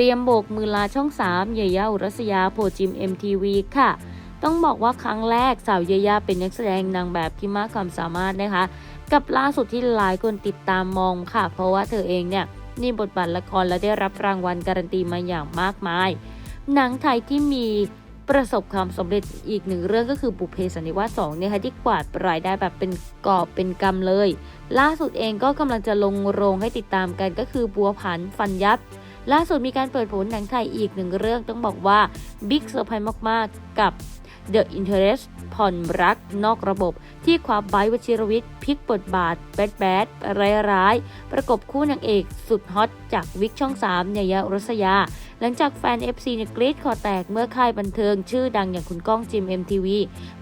รียมโบกมือลาช่อง 3 เยย่าอุรัสยาโผจิม MTV ค่ะ ต้องบอกว่าครั้งแรกสาวเยย่าเป็นนักแสดงนางแบบที่มากความสามารถนะคะ กับล่าสุดที่หลายคนติดตามมองค่ะ เพราะว่าเธอเองเนี่ยนี่บทบาทละครและได้รับรางวัลการันตีมาอย่างมากมาย หนังไทยที่มีประสบความสำเร็จอีกหนึ่งเรื่องก็คือบุพเพสันนิวาส2เนี่ยค่ะที่กวาดรายได้แบบเป็นกอบเป็นกำเลย ล่าสุดเองก็กำลังจะลงโรงให้ติดตามกันก็คือบัวผันฟันยับ ล่าสุดมีการเปิดผยหนังไทยอีกหนึ่งเรื่องต้องบอกว่าบิ๊กเซอร์ไพรส์มาก ๆ กับ The Interest ผ่อนรักนอกระบบ ที่คว้าไบวชิรวิทย์พลิกบทบาท แบดแบดร้ายร้ายๆ ประกบคู่นางเอกสุดฮอตจากวิกช่อง 3 เนยยรัศยา หลังจากแฟน FC เนี่ยกรีดคอแตกเมื่อค่ายบันเทิง ชื่อดังอย่างคุณก้องจิม MTV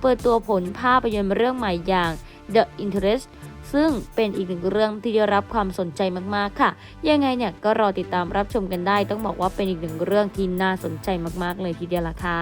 เปิดตัวผลภาพยนตร์เรื่องใหม่อย่าง The Interest ซึ่งเป็นอีกหนึ่งเรื่องที่ได้รับความสนใจมากๆค่ะ ยังไงเนี่ยก็รอติดตามรับชมกันได้ ต้องบอกว่าเป็นอีกหนึ่งเรื่องที่น่าสนใจมากๆ เลยทีเดียวล่ะค่ะ